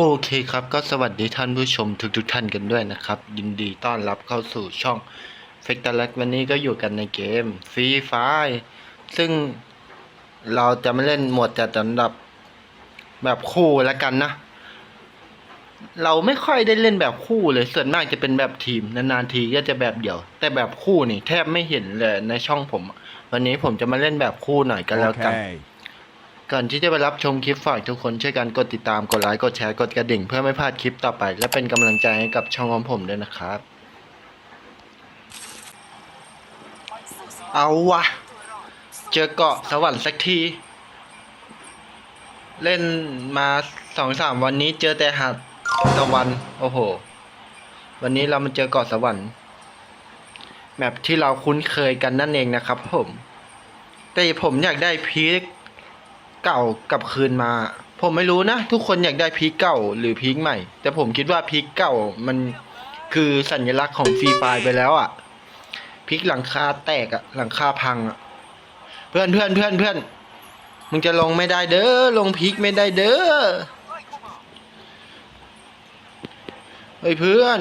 โอเคครับก็สวัสดีท่านผู้ชมทุกๆท่านกันด้วยนะครับ ยินดีต้อนรับเข้าสู่ช่องเฟกต r ลักวันนี้ก็อยู่กันในเกมฟรีไฟซึ่งเราจะไม่เล่นหมวดจัดอันดับแบบคู่แล้วกันนะ เราไม่ค่อยได้เล่นแบบคู่เลยส่วนมากจะเป็นแบบทีมนานๆทีก็จะแบบเดี่ยว แต่แบบคู่นี่แทบไม่เห็นเลยในช่องผม วันนี้ผมจะมาเล่นแบบคู่หน่อยกันแล้วกัน Okay. ก่อนที่จะไปรับชมคลิปฝากทุกคนช่วยกันกดติดตามกดไลค์กดแชร์กดกระดิ่ง เพื่อไม่พลาดคลิปต่อไป และเป็นกำลังใจให้กับช่องของผมด้วยนะครับ เอาวะ เจอเกาะสวรรค์สักที เล่นมาสองสามวันนี้เจอแต่หาดตะวันโอ้โห วันนี้เรามาเจอเกาะสวรรค์แมปที่เราคุ้นเคยกันนั่นเองนะครับผม แต่ผมอยากได้พีค เก่ากลับคืนมา ผมไม่รู้นะ ทุกคนอยากได้พีคเก่าหรือพีคใหม่ แต่ผมคิดว่าพีคเก่ามันคือสัญลักษณ์ของฟรีไฟไปแล้วอะ่ะพีคหลังคาแตกอะ่ะ หลังคาพังอะ่ะ เพื่อนเพื่อนเพื่อนเพื่อนมึงจะลงไม่ได้เด้อลงพีคไม่ได้เด้อเฮ้ยเพื่อน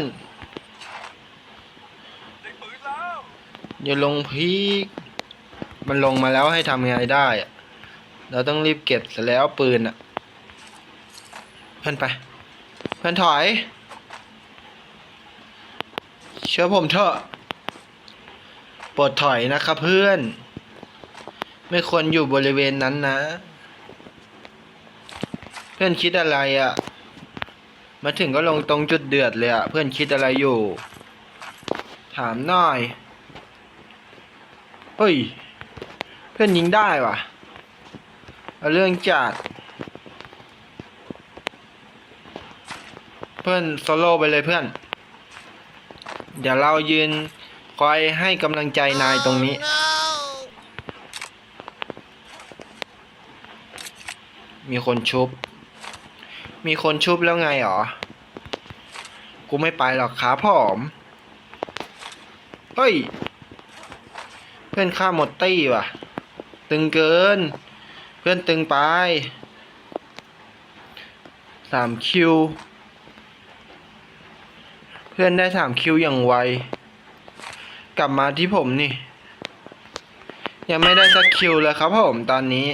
อย่าลงพีคมันลงมาแล้วให้ทำไงได้อะ เราต้องรีบเก็บเสร็จแล้วปืนอะ เพื่อนไป เพื่อนถอย เชื่อผมเถอะโปรดถอยนะครับเพื่อน ไม่ควรอยู่บริเวณนั้นนะ เพื่อนคิดอะไรอะ่ะ มาถึงก็ลงตรงจุดเดือดเลยอะ่ะ เพื่อนคิดอะไรอยู่ ถามหน่อย เฮ้ย เพื่อนยิงได้ว่ะ เอาเรื่องจัดเพื่อนโซโล่ไปเลยเพื่อน เดี๋ยวเรายืนคอยให้กำลังใจนายตรงนี้ มีคนชุบ มีคนชุบแล้วไงหรอ กูไม่ไปหรอกครับผอม เฮ้ย เพื่อนฆ่าหมดตี้ว่ะ ตึงเกินเพื่อนตึงไปสามคิว เพื่อนได้สามคิวอย่างไว กลับมาที่ผมนี่ ยังไม่ได้สักคิวเลยครับผมตอนนี้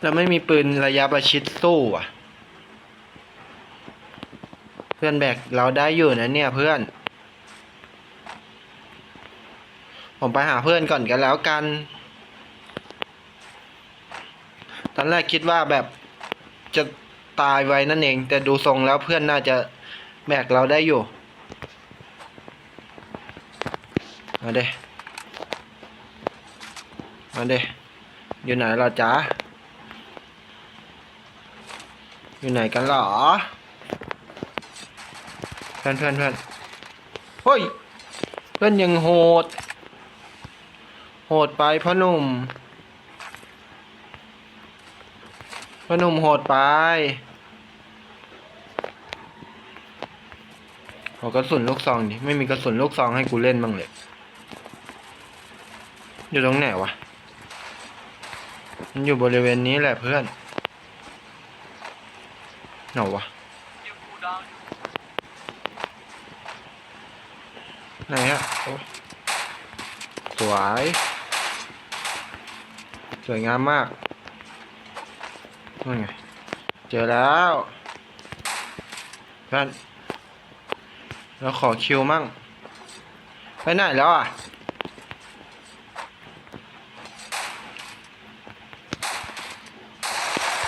เราไม่มีปืนระยะประชิดสู้อะ เพื่อนแบกเราได้อยู่นะเนี่ยเพื่อน ผมไปหาเพื่อนก่อนกันแล้วกัน ตอนแรกคิดว่าแบบจะตายไว้นั่นเอง แต่ดูทรงแล้วเพื่อนน่าจะแบกเราได้อยู่มาเด้มาเด้อยู่ไหนเราจ๊ะอยู่ไหนกันหรอ เพื่อนเพื่อนเพื่อนเฮ้ย เพื่อนยังโหด โหดไปพ่อหนุ่มพ่อหนุ่มโหดไปขอกระสุนลูกซองดิไม่มีกระสุนลูกซองให้กูเล่นบ้างเลย อยู่ตรงไหนวะ มันอยู่บริเวณนี้แหละเพื่อนไหนวะไหนฮะสวย สวยงามมากนั่นไง เจอแล้วเพื่อนเราขอคิวมั่ง ไปไหนแล้วอะ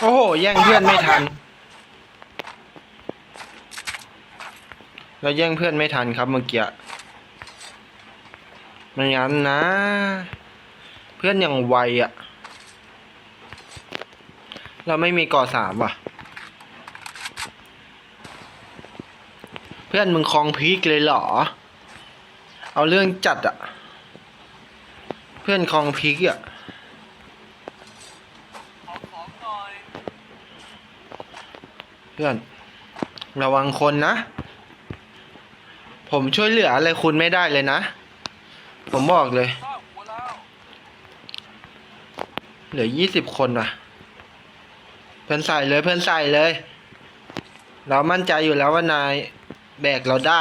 โอ้โห แย่งเพื่อนไม่ทัน เราแย่งเพื่อนไม่ทันครับเมื่อกี้ไม่งั้นนะ เพื่อนอย่างไวอะ่ะ เราไม่มีก่อสามว่ะ เพื่อนมึงคลองพีกเลยเหรอ เอาเรื่องจัดอะ่ะเพื่อนคลองพีกอะ่ะเพื่อน ระวังคนนะ ผมช่วยเหลืออะไรคุณไม่ได้เลยนะ ผมบอกเลย เหลือยี่สิบคนว่ะ พื่อนใส่เลยเพื่อนใส่เลย เรามั่นใจอยู่แล้วว่านายแบกเราได้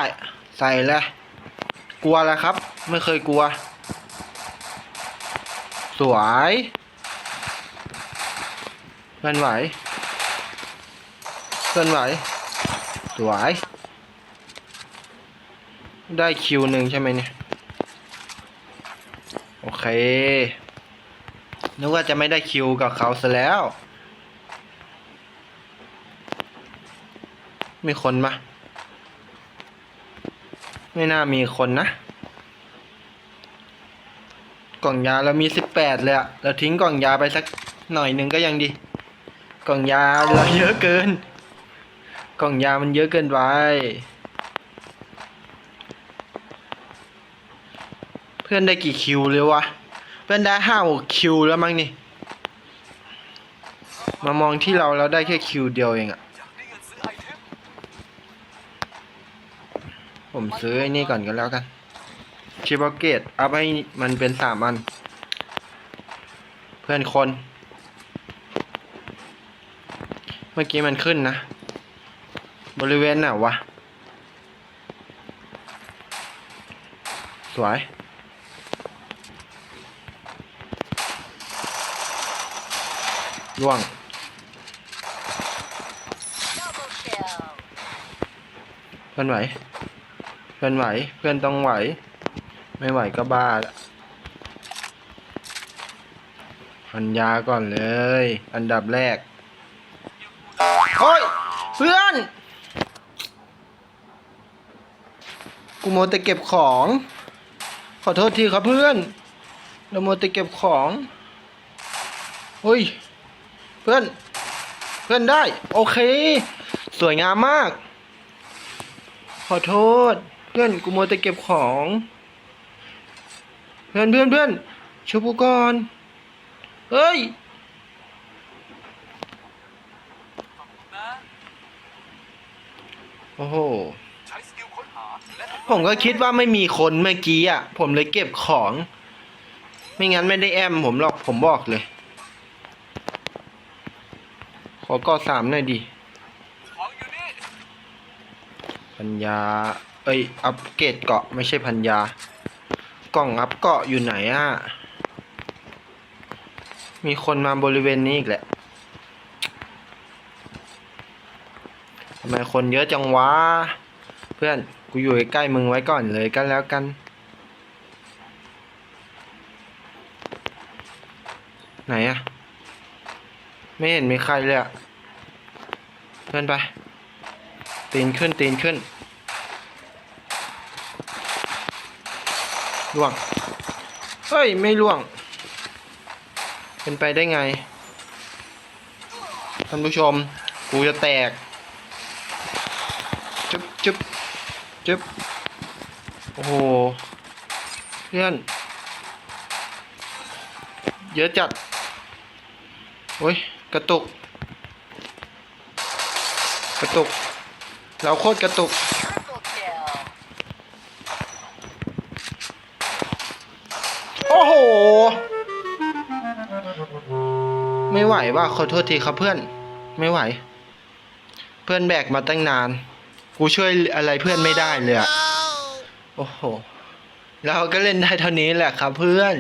ใส่เลยกลัวแล้วครับ ไม่เคยกลัว สวยเพื่อนไหวเพื่อนไหวสวย ได้คิวหนึ่งใช่ไหมเนี่ย โอเคนึกว่าจะไม่ได้คิวกับเขาซะแล้ว มีคนมะไม่น่ามีคนนะ กล่องยาเรามีสิบแปดเลยอะเราทิ้งกล่องยาไปสักหน่อยหนึ่งก็ยังดี กล่องยาเราเยอะเกิน กล่องยามันเยอะเกินไปเพื่อนได้กี่คิวเลยวะ เพื่อนได้ห้าหกคิวแล้วมั้งนี่ มามองที่เราเราได้แค่คิวเดียวเองอะ ผมซื้อไอ้นี่ก่อนกันแล้วกันชิปเกตอัพให้มันเป็นสามอัน เพื่อนคน เมื่อกี้มันขึ้นนะ บริเวณไหนวะ สวยล่วงเพื่อนไหว พื่อนไหว เพื่อนต้องไหว ไม่ไหวก็บ้าละพันยาก่อนเลย อันดับแรกเฮ้ยเพื่อน กูโมแต่เก็บของ ขอโทษทีครับเพื่อนเราโมแต่เก็บของเฮ้ย เพื่อน เพื่อนได้ โอเค สวยงามมาก ขอโทษ เพื่อนกูโมัวแต่เก็บของ เพื่อนเพื่อนเพื่อนช่วยกูก่อนเฮ้ยโอ้โหผมก็คิดว่าไม่มีคนเมื่อกี้อะ ผมเลยเก็บของ ไม่งั้นไม่ได้แอมผมหรอกผมบอกเลย ขอกอดสามหน่อยดิพันยา เอ้ยอัปเกรดเกาะไม่ใช่พันยากล่องอัปเกาะอยู่ไหนอะมีคนมาบริเวณนี้อีกแหละทำไมคนเยอะจังวะ เพื่อนกูอยู่ใกล้มึงไว้ก่อนเลยกันแล้วกันไหนอะไม่เห็นมีใครเลยอะเพื่อนไปตีนขึ้นตีนขึ้น ล่วง เฮ้ย ไม่ล่วง เป็นไปได้ไง ท่านผู้ชม กูจะแตกจึ๊บจึ๊บจึ๊บโอ้โห เพื่อน เยอะจัด โอ้ย กระตุก กระตุก เราโคตรกระตุก ไม่ไหวว่าขอโทษทีครับเพื่อน ไม่ไหว เพื่อนแบกมาตั้งนาน กูช่วยอะไรเพื่อนไม่ได้เลยอะโอ้โห เราก็เล่นได้เท่านี้แหละครับเพื่อน